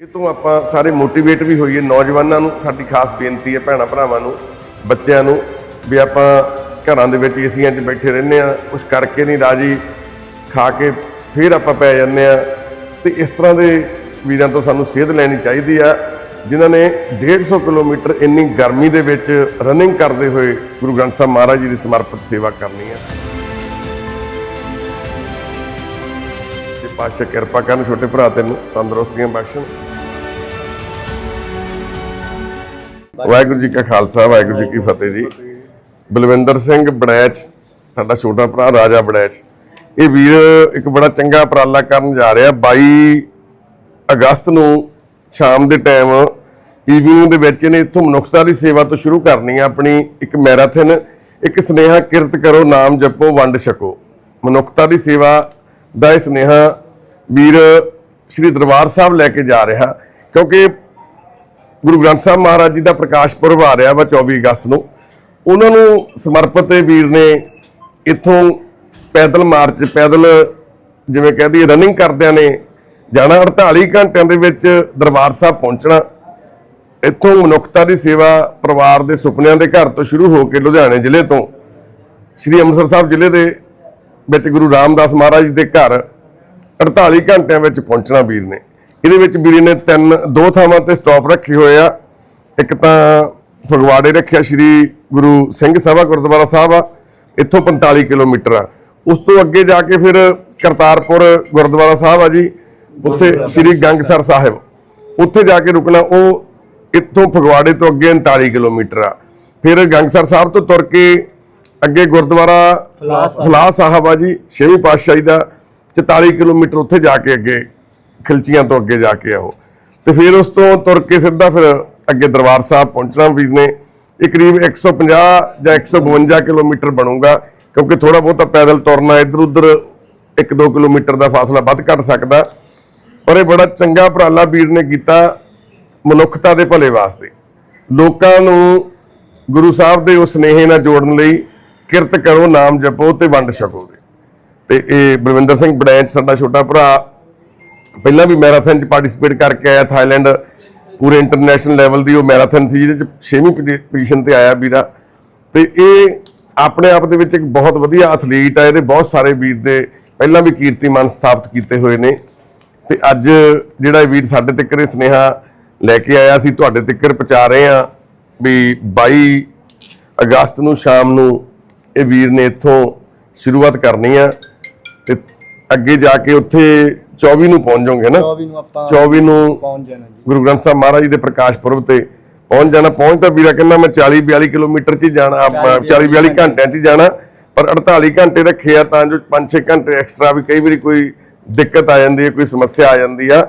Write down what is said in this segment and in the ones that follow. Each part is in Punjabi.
ਇਹ ਤੋਂ ਆਪਾਂ ਸਾਰੇ ਮੋਟੀਵੇਟ ਵੀ ਹੋਈਏ ਨੌਜਵਾਨਾਂ ਨੂੰ, ਸਾਡੀ ਖਾਸ ਬੇਨਤੀ ਹੈ ਭੈਣਾਂ ਭਰਾਵਾਂ ਨੂੰ, ਬੱਚਿਆਂ ਨੂੰ, ਵੀ ਆਪਾਂ ਘਰਾਂ ਦੇ ਵਿੱਚ ਏਸੀਆਂ 'ਚ ਬੈਠੇ ਰਹਿੰਦੇ ਆ ਕੁਛ ਕਰਕੇ ਨਹੀਂ ਰਾਜੀ, ਖਾ ਕੇ ਫਿਰ ਆਪਾਂ ਪੈ ਜਾਂਦੇ ਆ ਤੇ ਇਸ ਤਰ੍ਹਾਂ ਦੇ ਵੀਰਾਂ ਤੋਂ ਸਾਨੂੰ ਸੇਧ ਲੈਣੀ ਚਾਹੀਦੀ ਆ, ਜਿਨ੍ਹਾਂ ਨੇ 150 ਕਿਲੋਮੀਟਰ ਇੰਨੀ ਗਰਮੀ ਦੇ ਵਿੱਚ ਰਨਿੰਗ ਕਰਦੇ ਹੋਏ ਗੁਰੂ ਗ੍ਰੰਥ ਸਾਹਿਬ ਮਹਾਰਾਜ ਜੀ ਦੀ ਸਮਰਪਿਤ ਸੇਵਾ ਕਰਨੀ ਆ। ਤੇ ਪਾਤਸ਼ਾਹ ਕਿਰਪਾ ਕਰਨ ਛੋਟੇ ਭਰਾ ਤੈਨੂੰ ਤੰਦਰੁਸਤੀਆਂ ਬਖਸ਼ਣ। ਵਾਹਿਗੁਰੂ ਜੀ ਕਾ ਖਾਲਸਾ, ਵਾਹਿਗੁਰੂ ਜੀ ਕੀ ਫਤਿਹ ਜੀ। ਬਲਵਿੰਦਰ ਸਿੰਘ ਬੜੈਚ, ਸਾਡਾ ਛੋਟਾ ਭਰਾ ਰਾਜਾ ਬੜੈਚ। ਇਹ ਵੀਰ ਇੱਕ ਬੜਾ ਚੰਗਾ ਉਪਰਾਲਾ ਕਰਨ ਜਾ ਰਿਹਾ। 22 ਅਗਸਤ ਨੂੰ ਸ਼ਾਮ ਦੇ ਟਾਈਮ ਈਵਨਿੰਗ ਦੇ ਵਿੱਚ ਇਹਨੇ ਇੱਥੋਂ ਮਨੁੱਖਤਾ ਦੀ ਸੇਵਾ ਤੋਂ ਸ਼ੁਰੂ ਕਰਨੀ ਆ, ਆਪਣੀ ਇੱਕ ਮੈਰਾਥਨ। ਇੱਕ ਸਨੇਹਾ, ਕਿਰਤ ਕਰੋ, ਨਾਮ ਜਪੋ, ਵੰਡ ਛਕੋ। ਮਨੁੱਖਤਾ ਦੀ ਸੇਵਾ ਦਾ ਇਹ ਸਨੇਹਾ ਵੀਰ ਸ੍ਰੀ ਦਰਬਾਰ ਸਾਹਿਬ ਲੈ ਕੇ ਜਾ ਰਿਹਾ। ਕਿਉਂਕਿ ਗੁਰੂ ਗ੍ਰੰਥ ਸਾਹਿਬ ਮਹਾਰਾਜ ਜੀ ਦਾ ਪ੍ਰਕਾਸ਼ ਪੁਰਬ ਆ ਰਿਹਾ ਵਾ 24 ਅਗਸਤ ਨੂੰ। ਉਹਨਾਂ ਨੂੰ ਸਮਰਪਿਤ ਇਹ ਵੀਰ ਨੇ ਇੱਥੋਂ ਪੈਦਲ ਮਾਰਚ, ਪੈਦਲ ਜਿਵੇਂ ਕਹਦੀ ਰਨਿੰਗ ਕਰਦਿਆਂ ਨੇ ਜਾਣਾ 48 ਘੰਟਿਆਂ ਦੇ ਵਿੱਚ ਦਰਬਾਰ ਸਾਹਿਬ ਪਹੁੰਚਣਾ। ਇੱਥੋਂ ਮਨੁੱਖਤਾ ਦੀ ਸੇਵਾ ਪਰਿਵਾਰ ਦੇ ਸੁਪਨਿਆਂ ਦੇ ਘਰ ਤੋਂ ਸ਼ੁਰੂ ਹੋ ਕੇ ਲੁਧਿਆਣੇ ਜ਼ਿਲ੍ਹੇ ਤੋਂ ਸ੍ਰੀ ਅੰਮ੍ਰਿਤਸਰ ਸਾਹਿਬ ਜ਼ਿਲ੍ਹੇ ਦੇ ਵਿੱਚ ਗੁਰੂ ਰਾਮਦਾਸ ਮਹਾਰਾਜ ਜੀ ਦੇ ਘਰ 48 ਘੰਟਿਆਂ ਵਿੱਚ ਪਹੁੰਚਣਾ ਵੀਰ ਨੇ। ਇਹਦੇ ਵਿੱਚ ਵੀਰ ਨੇ ਤਿੰਨ ਦੋ ਥਾਵਾਂ ਤੇ ਸਟਾਪ ਰੱਖੇ ਹੋਏ ਆ। ਇੱਕ ਤਾਂ ਫਗਵਾੜੇ ਰੱਖਿਆ ਸ੍ਰੀ ਗੁਰੂ ਸਿੰਘ ਸਭਾ ਗੁਰਦੁਆਰਾ ਸਾਹਿਬ ਆ। ਇੱਥੋਂ 45 ਕਿਲੋਮੀਟਰ ਆ। ਉਸ ਤੋਂ ਅੱਗੇ ਜਾ ਕੇ ਫਿਰ ਕਰਤਾਰਪੁਰ ਗੁਰਦੁਆਰਾ ਸਾਹਿਬ ਆ ਜੀ। ਉੱਥੇ ਸ੍ਰੀ ਗੰਗਸਰ ਸਾਹਿਬ। ਉੱਥੇ ਜਾ ਕੇ ਰੁਕਣਾ ਉਹ ਇੱਥੋਂ ਫਗਵਾੜੇ ਤੋਂ ਅੱਗੇ 39 ਕਿਲੋਮੀਟਰ ਆ। ਫਿਰ ਗੰਗਸਰ ਸਾਹਿਬ ਤੋਂ ਤੁਰ ਕੇ ਅੱਗੇ ਗੁਰਦੁਆਰਾ ਫਲਾਹ ਸਾਹਿਬ। ਆ ਜੀ ਛੇਵੀਂ ਪਾਤਸ਼ਾਹੀ ਦਾ। 44 ਕਿਲੋਮੀਟਰ ਉੱਥੇ ਜਾ ਕੇ ਅੱਗੇ ਖਿਲਚੀਆਂ ਤੋਂ ਅੱਗੇ ਜਾ ਕੇ ਆਓ। ਤੇ ਫਿਰ ਉਸ ਤੋਂ ਤੁਰ ਕੇ ਸਿੱਧਾ ਫਿਰ ਅੱਗੇ ਦਰਬਾਰ ਸਾਹਿਬ ਪਹੁੰਚਣਾ ਵੀਰ ਨੇ। ਇਹ ਕਰੀਬ 150 ਜਾਂ 152 ਕਿਲੋਮੀਟਰ ਬਣੂਗਾ, ਕਿਉਂਕਿ ਥੋੜਾ ਬਹੁਤਾ ਪੈਦਲ ਤੁਰਨਾ ਇੱਧਰ ਉੱਧਰ 1-2 ਕਿਲੋਮੀਟਰ ਦਾ ਫਾਸਲਾ ਵੱਧ ਘੱਟ ਸਕਦਾ। ਪਰ ਇਹ ਬੜਾ ਚੰਗਾ ਉਪਰਾਲਾ ਵੀਰ ਨੇ ਕੀਤਾ ਮਨੁੱਖਤਾ ਦੇ ਭਲੇ ਵਾਸਤੇ। ਲੋਕਾਂ ਨੂੰ ਗੁਰੂ ਸਾਹਿਬ ਦੇ ਉਸ ਸਨੇਹੇ ਨਾਲ ਜੋੜਨ ਲਈ ਕਿਰਤ ਕਰੋ, ਨਾਮ ਜਪੋ ਤੇ ਵੰਡ ਛਕੋ। ਤੇ ਇਹ ਬਲਵਿੰਦਰ ਸਿੰਘ ਬੜੈਂਚ, ਸਾਡਾ ਛੋਟਾ ਭਰਾ ਪਹਿਲਾਂ ਵੀ ਮੈਰਾਥਨ ਚ ਪਾਰਟਿਸਿਪੇਟ ਕਰਕੇ ਆਇਆ ਥਾਈਲੈਂਡ, ਪੂਰੇ ਇੰਟਰਨੈਸ਼ਨਲ ਲੈਵਲ ਦੀ ਉਹ ਮੈਰਾਥਨ ਸੀ, ਜਿਹਦੇ ਚ 6ਵੀਂ ਪੋਜੀਸ਼ਨ ਤੇ ਆਇਆ ਵੀਰਾ। ਤੇ ਇਹ ਆਪਣੇ ਆਪ ਦੇ ਵਿੱਚ ਇੱਕ ਬਹੁਤ ਵਧੀਆ ਐਥਲੀਟ ਹੈ ਇਹਦੇ ਬਹੁਤ ਸਾਰੇ ਵੀਰ ਦੇ ਪਹਿਲਾਂ ਵੀ ਕੀਰਤੀਮਾਨ ਸਥਾਪਿਤ ਕੀਤੇ ਹੋਏ ਨੇ। ਤੇ ਅੱਜ ਜਿਹੜਾ ਇਹ ਵੀਰ ਸਾਡੇ ਤੱਕ ਇਹ ਸੁਨੇਹਾ ਲੈ ਕੇ ਆਇਆ ਸੀ ਤੁਹਾਡੇ ਤੱਕ ਪਹੁੰਚਾ ਰਹੇ ਆ ਵੀ 22 ਅਗਸਤ ਨੂੰ ਸ਼ਾਮ ਨੂੰ ਇਹ ਵੀਰ ਨੇ ਇੱਥੋਂ ਸ਼ੁਰੂਆਤ ਕਰਨੀ ਆ। ਤੇ ਅੱਗੇ ਜਾ ਕੇ ਉੱਥੇ 24 ਨੂੰ ਪਹੁੰਚ ਜਾਓਗੇ ਨਾ? 24 ਨੂੰ ਆਪਾਂ 24 ਨੂੰ ਪਹੁੰਚ ਜਾਣਾ ਜੀ। ਗੁਰੂ ਗ੍ਰੰਥ ਸਾਹਿਬ ਮਹਾਰਾਜ ਜੀ ਦੇ ਪ੍ਰਕਾਸ਼ ਪੁਰਬ ਤੇ ਪਹੁੰਚ ਜਾਣਾ। ਪਹੁੰਚ ਤਾਂ ਵੀਰਾ ਕਹਿੰਦਾ ਮੈਂ 40 42 ਕਿਲੋਮੀਟਰ ਚ ਹੀ ਜਾਣਾ 40 42 ਘੰਟਿਆਂ ਚ ਹੀ ਜਾਣਾ। ਪਰ 48 ਘੰਟੇ ਰੱਖੇ ਆ ਤਾਂ ਜੋ 5-6 ਘੰਟੇ ਐਕਸਟਰਾ ਵੀ ਕਈ ਵਾਰੀ ਕੋਈ ਦਿੱਕਤ ਆ ਜਾਂਦੀ ਹੈ ਕੋਈ ਸਮੱਸਿਆ ਆ ਜਾਂਦੀ ਆ।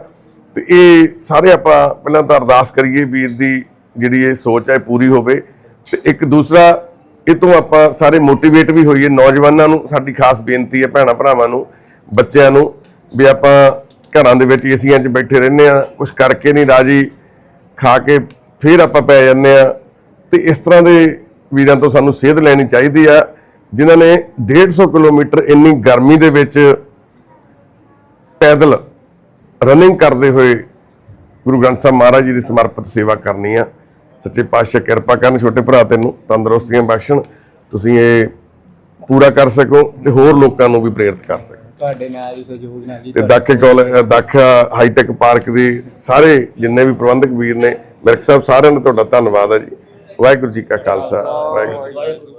ਤੇ ਇਹ ਸਾਰੇ ਆਪਾਂ ਪਹਿਲਾਂ ਤਾਂ ਅਰਦਾਸ ਕਰੀਏ ਵੀਰ ਦੀ ਜਿਹੜੀ ਇਹ ਸੋਚ ਹੈ ਪੂਰੀ ਹੋਵੇ। ਤੇ ਇੱਕ ਦੂਸਰਾ ਇਹ ਤੋਂ ਆਪਾਂ ਸਾਰੇ ਮੋਟੀਵੇਟ ਵੀ ਹੋਈਏ ਨੌਜਵਾਨਾਂ ਨੂੰ। ਸਾਡੀ ਖਾਸ ਬੇਨਤੀ ਹੈ ਭੈਣਾਂ ਭਰਾਵਾਂ ਨੂੰ ਬੱਚਿਆਂ ਨੂੰ। ਵੀ ਆਪਾਂ ਘਰਾਂ ਦੇ ਵਿੱਚ ਏਸੀਆਂ 'ਚ ਬੈਠੇ ਰਹਿੰਦੇ ਆ ਕੁਝ ਕਰਕੇ ਨਹੀਂ ਰਾਜੀ, ਖਾ ਕੇ ਫਿਰ ਆਪਾਂ ਪੈ ਜਾਂਦੇ ਆ ਤੇ ਇਸ ਤਰ੍ਹਾਂ ਦੇ ਵੀਰਾਂ ਤੋਂ ਸਾਨੂੰ ਸੇਧ ਲੈਣੀ ਚਾਹੀਦੀ ਆ, ਜਿਨ੍ਹਾਂ ਨੇ 150 ਕਿਲੋਮੀਟਰ ਇੰਨੀ ਗਰਮੀ ਦੇ ਵਿੱਚ ਪੈਦਲ ਰਨਿੰਗ ਕਰਦੇ ਹੋਏ ਗੁਰੂ ਗ੍ਰੰਥ ਸਾਹਿਬ ਮਹਾਰਾਜ ਜੀ ਦੀ ਸਮਰਪਿਤ ਸੇਵਾ ਕਰਨੀ ਆ। ਸੱਚੇ ਪਾਤਸ਼ਾਹ ਕਿਰਪਾ ਕਰਨ ਛੋਟੇ ਭਰਾ ਤੈਨੂੰ ਤੰਦਰੁਸਤੀਆਂ ਬਖਸ਼ਣ, ਤੁਸੀਂ ਇਹ ਪੂਰਾ ਕਰ ਸਕੋ ਤੇ ਹੋਰ ਲੋਕਾਂ ਨੂੰ ਵੀ ਪ੍ਰੇਰਿਤ ਕਰ ਸਕੋ। ਤੁਹਾਡੇ ਨਾਲ ਹੀ ਸਹਿਯੋਗ ਨਾਲ ਜੀ ਤੇ Dakha college Dakha hi tech park ਦੇ ਸਾਰੇ ਜਿੰਨੇ ਵੀ ਪ੍ਰਬੰਧਕ ਵੀਰ ਨੇ ਮਿਰਕ ਸਾਹਿਬ ਸਾਰਿਆਂ ਦਾ ਤੁਹਾਡਾ ਧੰਨਵਾਦ ਹੈ ਜੀ ਵਾਹਿਗੁਰੂ ਜੀ ਕਾ ਖਾਲਸਾ ਵਾਹਿਗੁਰੂ ਜੀ।